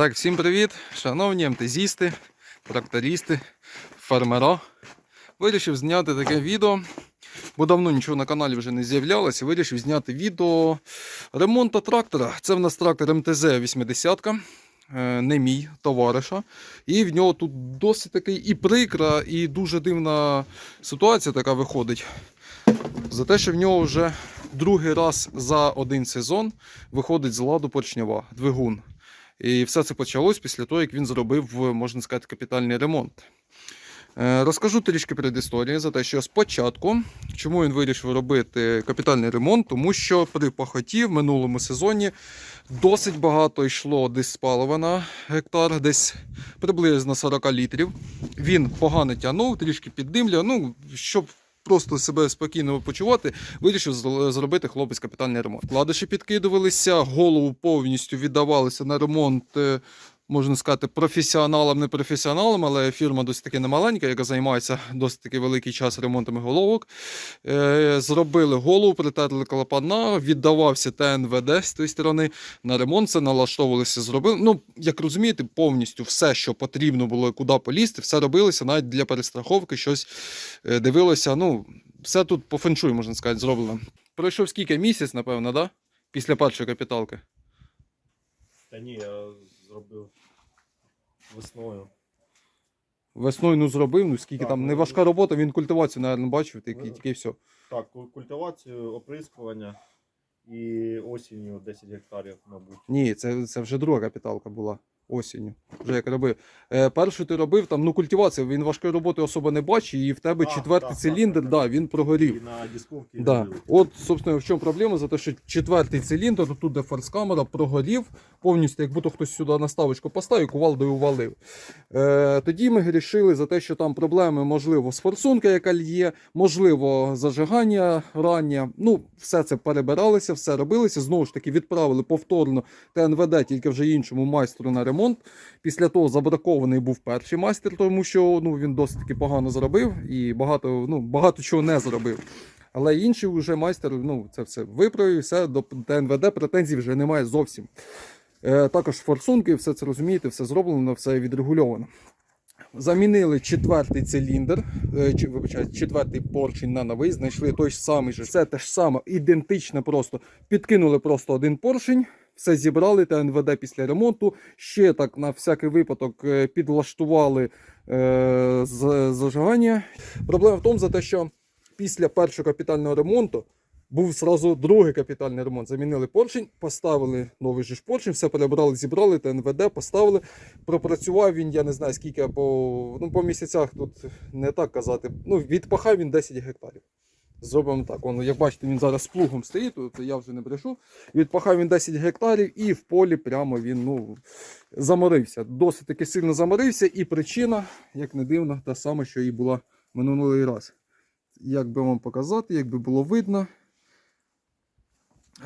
Так, всім привіт, шановні МТЗісти, трактористи, фермера. Вирішив зняти таке відео, бо давно нічого на каналі вже не з'являлося. Вирішив зняти відео ремонту трактора. Це в нас трактор МТЗ 80 е, не мій товариша. І в нього тут досить такий і прикра, і дуже дивна ситуація така виходить. За те, що в нього вже другий раз за один сезон виходить з ладу поршнева, двигун. І все це почалось після того, як він зробив, можна сказати, капітальний ремонт. Е, Розкажу трішки предісторії за те, що спочатку, чому він вирішив робити капітальний ремонт, тому що при пахоті в минулому сезоні досить багато йшло диспалива на гектар, десь приблизно 40 літрів. Він погано тягнув, трішки піддимля. Ну, щоб просто себе спокійно почувати, вирішив зробити хлопець капітальний ремонт. Вкладиші підкидувалися, голову повністю віддавалися на ремонт. Можна сказати, професіоналам, не професіоналам, але фірма досить таки немаленька, яка займається досить таки великий час ремонтами головок. Е, зробили голову, притерли клапана, віддавався ТНВД з тої сторони на ремонт. Це налаштовувалися, зробили. Ну, як розумієте, повністю все, що потрібно було, куди полізти, все робилося, навіть для перестраховки щось е, дивилося. Ну, все тут по феншуй, можна сказати, зроблено. Пройшов скільки місяць, напевно, да? Після першої капіталки. Та ні, я зробив весною. Весною ну зробив, ну скільки Так, там ну, не важка робота, він культивацію, навіть, бачив, тільки, Ну, тільки все. Так, ку- культивацію, оприскування і осінню 10 гектарів, мабуть. Ні, це, це вже друга капіталка була осінню. Вже як робив. Е, першу ти робив там, ну культивація, він важкої роботи особо не бачить, і в тебе А, четвертий так, циліндр, так, так. да, він прогорів. І на дисковці Да. От, собственно, в чому проблема, за те, що четвертий циліндр, тут де форскамера, прогорів повністю, як будто хтось сюди наставочку поставив, кувалдою увалив. Е, тоді ми грішили за те, що там проблеми, можливо, з форсунка, яка лє, можливо, зажигання рання. Ну, все це перебиралося, все робилося. Знову ж таки, відправили повторно ТНВД, тільки вже іншому майстру на ремонт. Після того забракований був перший майстер, тому що ну, він досить таки погано зробив і багато, ну, багато чого не зробив. Але інший вже майстер ну, це все виправив, все до ТНВД претензій вже немає зовсім. Е, також форсунки, все це розумієте, все зроблено, все відрегульовано. Замінили четвертий циліндр, е, чи, вибачайте, четвертий поршень на новий, знайшли той ж самий же. Все те ж саме, ідентичне просто. Підкинули просто один поршень, все зібрали, ТНВД після ремонту. Ще так на всякий випадок е, підлаштували е, зажигання. Проблема в тому, за те, що після першого капітального ремонту був зразу другий капітальний ремонт. Замінили поршень, поставили новий же ж поршень, все перебрали, зібрали, ТНВД поставили. Пропрацював він, я не знаю скільки, по, ну, по місяцях тут не так казати. Ну, відпахав він 10 гектарів. Зробимо так. Он, як бачите, він зараз плугом стоїть, тут я вже не брешу. Відпахав він 10 гектарів і в полі прямо він ну, заморився. Досить таки сильно заморився, і причина, як не дивно, та сама, що і була минулий раз. Як би вам показати, як би було видно.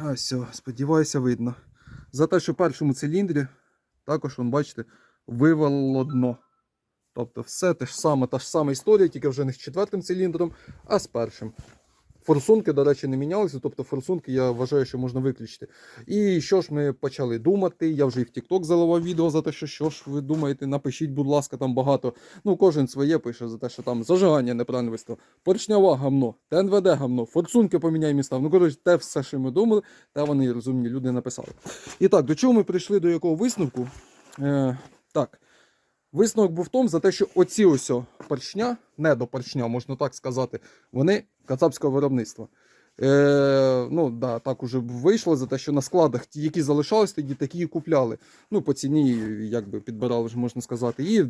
А, все, сподіваюся, видно. За те, що в першому циліндрі також, вон, бачите, вивалило дно. Тобто все те ж саме, та ж сама історія, тільки вже не з четвертим циліндром, а з першим. Форсунки, до речі, не мінялися, тобто форсунки я вважаю, що можна виключити. І що ж ми почали думати? Я вже і в TikTok заливав відео за те, що що ж ви думаєте, напишіть, будь ласка, там багато. Ну, кожен своє пише за те, що там зажигання неправильно виставив, поршнява гамно, ТНВД гамно, форсунки поміняй міста. Ну, коротше, те все, що ми думали, те вони розумні люди написали. І так, до чого ми прийшли до якого висновку? Е, так. Висновок був в тому, за те, що оці ось поршня, не до поршня, можна так сказати, вони кацапського виробництва. Е, ну, да, так уже вийшло за те, що на складах ті, які залишались, тоді такі і купляли. Ну, по ціні, як би підбирали, можна сказати. І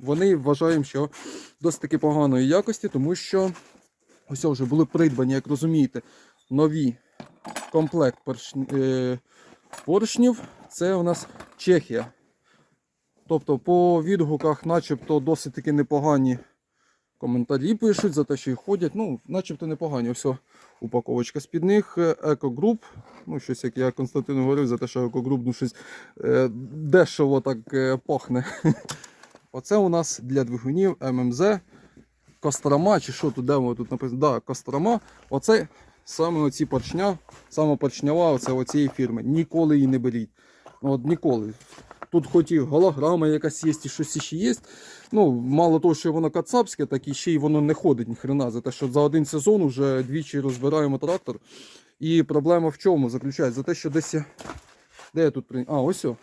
вони вважаємо, що досить таки поганої якості, тому що ось вже були придбані, як розумієте, нові комплект е, поршнів. Це у нас Чехія. Тобто по відгуках, начебто, досить таки непогані коментарі пишуть за те, що їх ходять. Ну, начебто непогані. Ось упаковочка з-під них. Екогруп. Ну, щось, як я Константину говорив, за те, що екогруп ну, щось е, дешево так е, пахне. Оце у нас для двигунів ММЗ. Кострома, чи що тут, де тут написано? Да, Кострома. Оце саме оці поршня, саме поршнява оце оцієї фірми. Ніколи її не беріть. Ну, от ніколи. Тут хоч і голограма якась є, і щось ще є. Ну, мало того, що воно кацапське, так і ще й воно не ходить ніхрена. За те, що за один сезон вже двічі розбираємо трактор. І проблема в чому заключається? За те, що десь. я- Де я тут при. А, ось. о.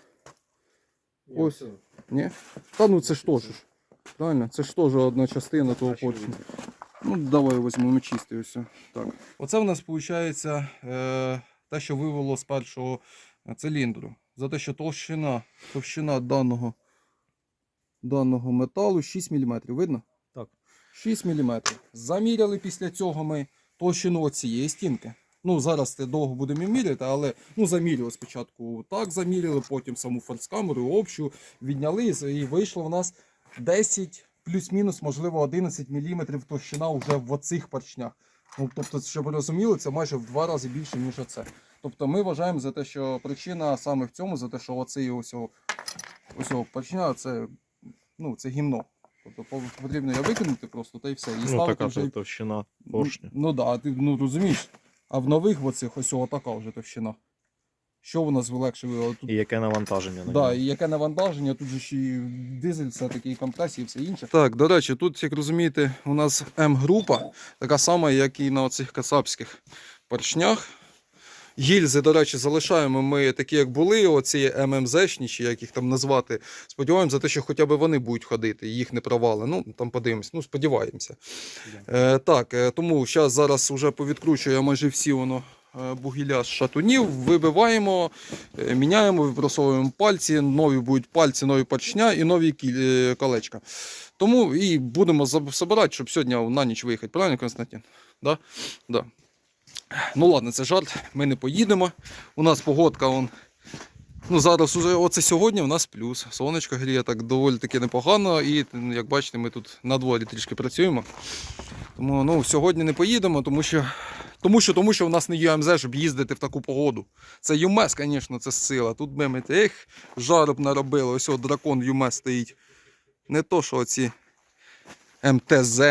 Ось. Ні? Та ну це ж теж. Правильно? Це ж теж одна частина того поршня. Ну, давай візьмемо чистий ось. Так. Оце в нас виходить е, те, що вивело з першого циліндру. За те, що товщина, товщина даного, даного металу 6 мм. Видно? Так. 6 мм. Заміряли після цього ми товщину цієї стінки. Ну, зараз це довго будемо міряти, але ну, заміряли спочатку так, заміряли, потім саму форскамеру, общу, відняли і вийшло в нас 10 плюс-мінус, можливо, 11 мм товщина вже в оцих поршнях. Ну, тобто, щоб ви розуміли, це майже в два рази більше, ніж оце. Тобто ми вважаємо за те, що причина саме в цьому, за те, що оцей ось, поршня, це, ну, це гімно. Тобто потрібно його викинути просто та й все. І Ну, ставити така вже вже... товщина поршня. Ну, ну да, а ти ну, розумієш. А в нових оцих ось така вже товщина. Що у нас вилегшує? Тут І яке навантаження на Да, і яке навантаження, тут же ще і дизель, все таки і компресії, і все інше. Так, до речі, тут, як розумієте, у нас М-група, така сама, як і на цих кацапських поршнях. Гільзи, до речі, залишаємо ми такі, як були, оці ММЗшні, чи як їх там назвати. Сподіваємося за те, що хоча б вони будуть ходити, їх не провали. Ну, там подивимось, ну, сподіваємося. Е, так, е, тому зараз зараз вже повідкручує майже всі воно е, бугіля з шатунів, вибиваємо, е, міняємо, вибросовуємо пальці, нові будуть пальці, нові поршня і нові колечка. Тому і будемо забирати, щоб сьогодні на ніч виїхати. Правильно, Константин? Да? Да. Ну ладно, це жарт. Ми не поїдемо. У нас погодка он. Ну, зараз уже оце сьогодні у нас плюс. Сонечко гріє так доволі таки непогано. І як бачите, ми тут на дворі трішки працюємо. Тому ну, сьогодні не поїдемо, тому що, тому що, тому що в нас не ЮМЗ, щоб їздити в таку погоду. Це ЮМЕС, звісно, це сила. Тут ми ех, жару б наробили. Ось от дракон ЮМЕС стоїть. Не то, що оці МТЗ.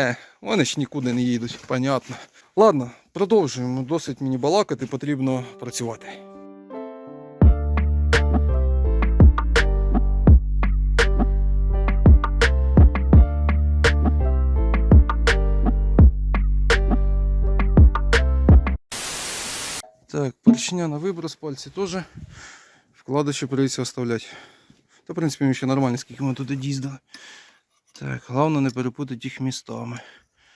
Вони ж нікуди не їдуть, понятно. Ладно, продовжуємо. Досить мені балакати, потрібно працювати. Так, поршня на виброс, пальці теж. Вкладиші прийдеться оставляти. Та, в принципі, ми ще нормально, скільки ми тут їздили. Так, головне не перепутати їх містами.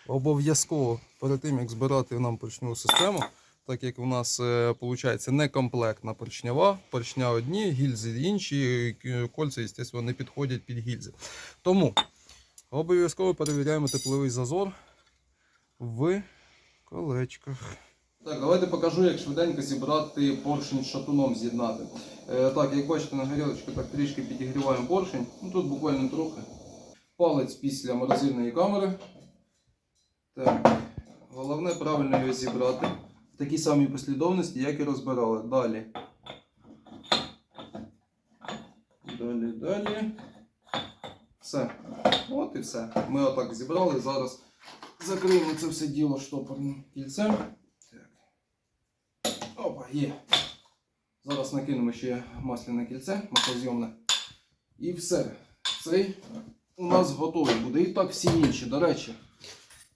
Обов'язково перед тим, як збирати нам поршневу систему, так як у нас виходить не комплектна поршнява, поршня одні, гільзи інші, кольця, звісно, не підходять під гільзи. Тому обов'язково перевіряємо тепловий зазор в колечках. Так, давайте покажу, як швиденько зібрати поршень з шатуном з'єднати. Е, так, як бачите, на горілочку так трішки підігріваємо поршень. Ну тут буквально трохи. Палець після морозильної камери. Так. Головне правильно його зібрати. В такій самій послідовності, як і розбирали. Далі. Далі, далі. Все. От і все. Ми отак зібрали. Зараз закриємо це все діло штопорним кільцем. Так. Опа, є. Зараз накинемо ще масляне кільце, маслозйомне. І все. Цей у нас готовий буде. І так всі інші. До речі,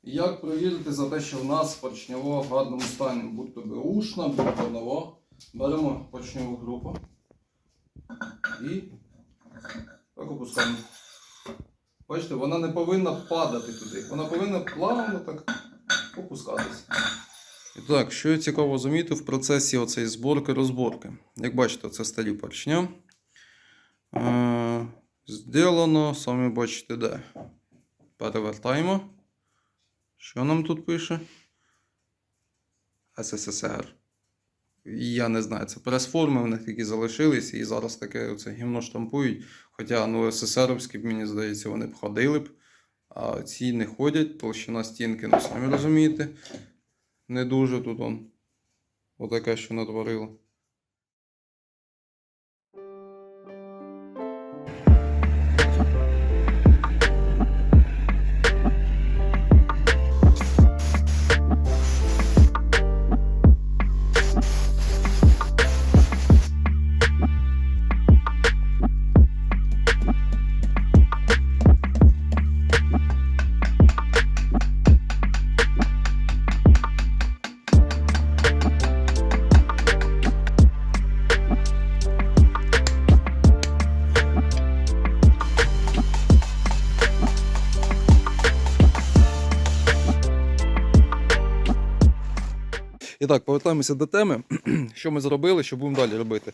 як провірити за те, що в нас поршнево в гарному стані, будь то беушна, будь то нова. Беремо поршневу групу і так опускаємо. Бачите, вона не повинна падати туди. Вона повинна плавно так опускатися. І так, що цікаво замітив в процесі оцеї зборки-розборки. Як бачите, це сталі поршня. Е, Зроблено, самі бачите, де. Перевертаємо. Що нам тут пише? СССР. Я не знаю, це прес-форми, в них такі залишилися, і зараз таке оце гімно штампують. Хоча ну, СССРовські, мені здається, вони б ходили б, а ці не ходять, толщина стінки, ну самі розумієте. Не дуже тут он. Отаке, що натворило. І так, повертаємося до теми. Що ми зробили, що будемо далі робити.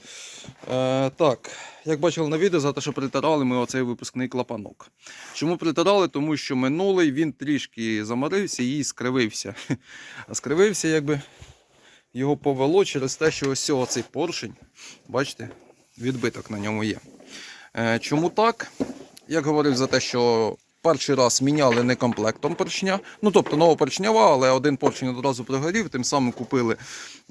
Е, так, як бачили на відео, за те, що притирали ми оцей випускний клапанок. Чому притирали? Тому що минулий він трішки замарився і скривився. А скривився, якби його повело через те, що ось цей поршень, бачите, відбиток на ньому є. Е, чому так? Як говорив за те, що перший раз міняли не комплектом поршня, ну тобто нова поршнява, але один поршень одразу пригорів, тим самим купили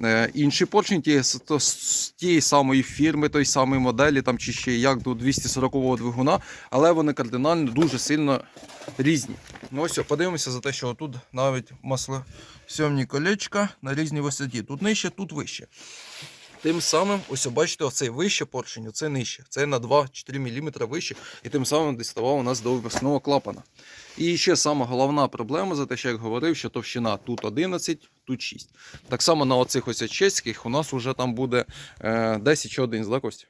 е, інший поршень тієї, з тієї самої фірми, той самої моделі, там чи ще як до 240-го двигуна, але вони кардинально дуже сильно різні. Ну ось, подивимося за те, що тут навіть маслосьомні колечка на різній висоті. Тут нижче, тут вище. Тим самим, ось бачите, оцей вище поршень, оце нижче. Це на 2-4 мм вище, і тим самим діставав у нас до випускного клапана. І ще сама головна проблема за те, що як говорив, що товщина тут 11, тут 6. Так само на оцих ось чеських у нас вже там буде е, 10 чи 11, да, Кость?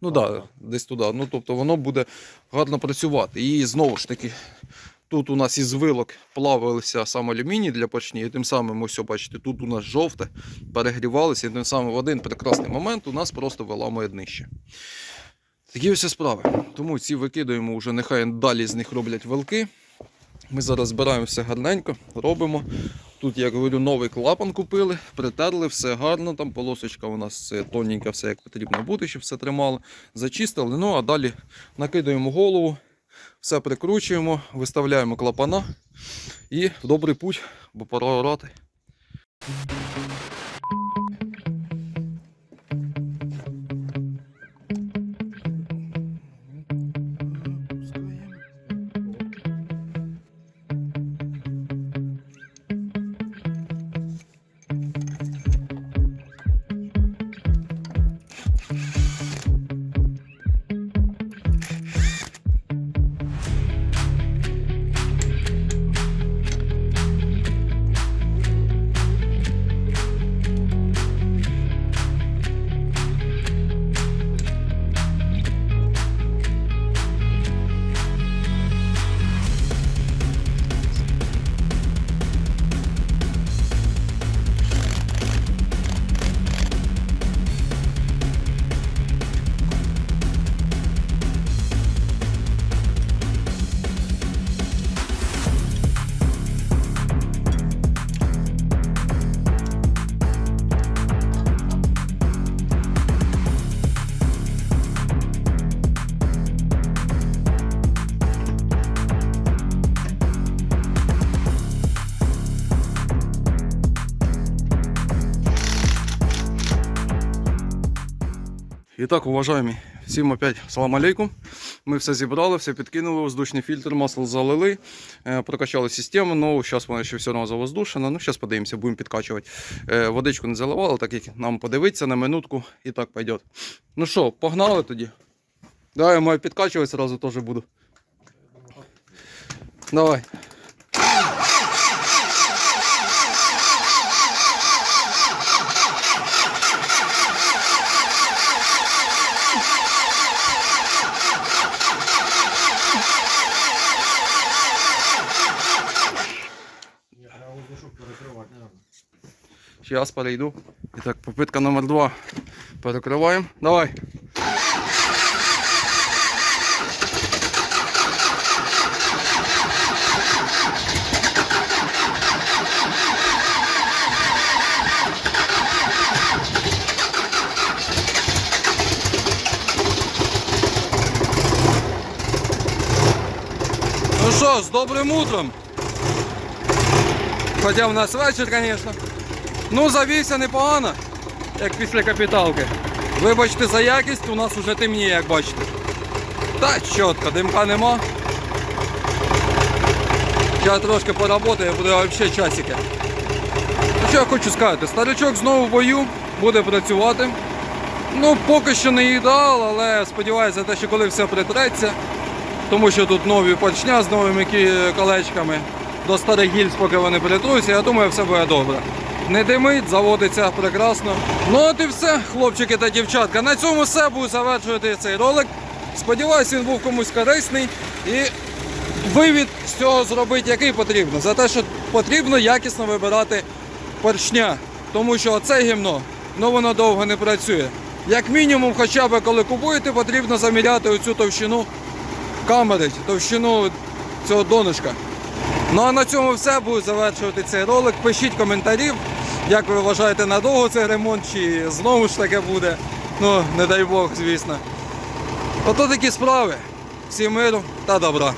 Ну Так, да, десь туди. Ну, тобто воно буде гарно працювати. І знову ж таки, тут у нас із вилок плавилися сам алюміній для поршні, і тим самим, ось, бачите, тут у нас жовте, перегрівалися, і тим самим в один прекрасний момент у нас просто виламує днище. Такі ось справи. Тому ці викидаємо вже, нехай далі з них роблять велки. Ми зараз збираємо все гарненько, робимо. Тут, як говорю, новий клапан купили, притерли, все гарно. Там полосочка у нас е, тоненька, все як потрібно бути, щоб все тримало. Зачистили. Ну а далі накидаємо голову, все прикручуємо, виставляємо клапана і добрий путь, бо пора орати. І так, уважаємо, всім опять салам алейкум. Ми все зібрали, все підкинули, воздушний фільтр, масло залили, е, прокачали систему. Ну, зараз вона ще все одно завоздушена. Ну, зараз подивимося, будемо підкачувати. Е, Водичку не заливали, так як нам подивитися на минутку і так пойде. Ну що, погнали тоді? Давай, я маю підкачувати, зразу теж буду. Давай. Сейчас перейду. І так, попитка номер два. Перекриваємо. Давай. Ну що, з добрим утром. Хоча в нас вечір, звісно. Ну, завівся непогано, як після капіталки. Вибачте за якість, у нас вже темніє, як бачите. Та чітко, димка нема. Я трошки поработаю, буде взагалі часики. Ну що я хочу сказати, старичок знову в бою, буде працювати. Ну, поки що не ідеал, але сподіваюся, те, що коли все притреться, тому що тут нові поршня з новими колечками до старих гільз, поки вони притруться, я думаю, все буде добре. Не димить, заводиться прекрасно. Ну от і все, хлопчики та дівчатка. На цьому все буду завершувати цей ролик. Сподіваюся, він був комусь корисний і вивід з цього зробити який потрібно. За те, що потрібно якісно вибирати поршня. тому що оце гімно, ну воно довго не працює. Як мінімум, хоча б коли купуєте, потрібно заміряти оцю товщину камери, товщину цього донышка. Ну а на цьому все. Буду завершувати цей ролик. Пишіть коментарів, як ви вважаєте, надовго цей ремонт, чи знову ж таке буде. Ну, не дай Бог, звісно. Ото такі справи. Всім миру та добра.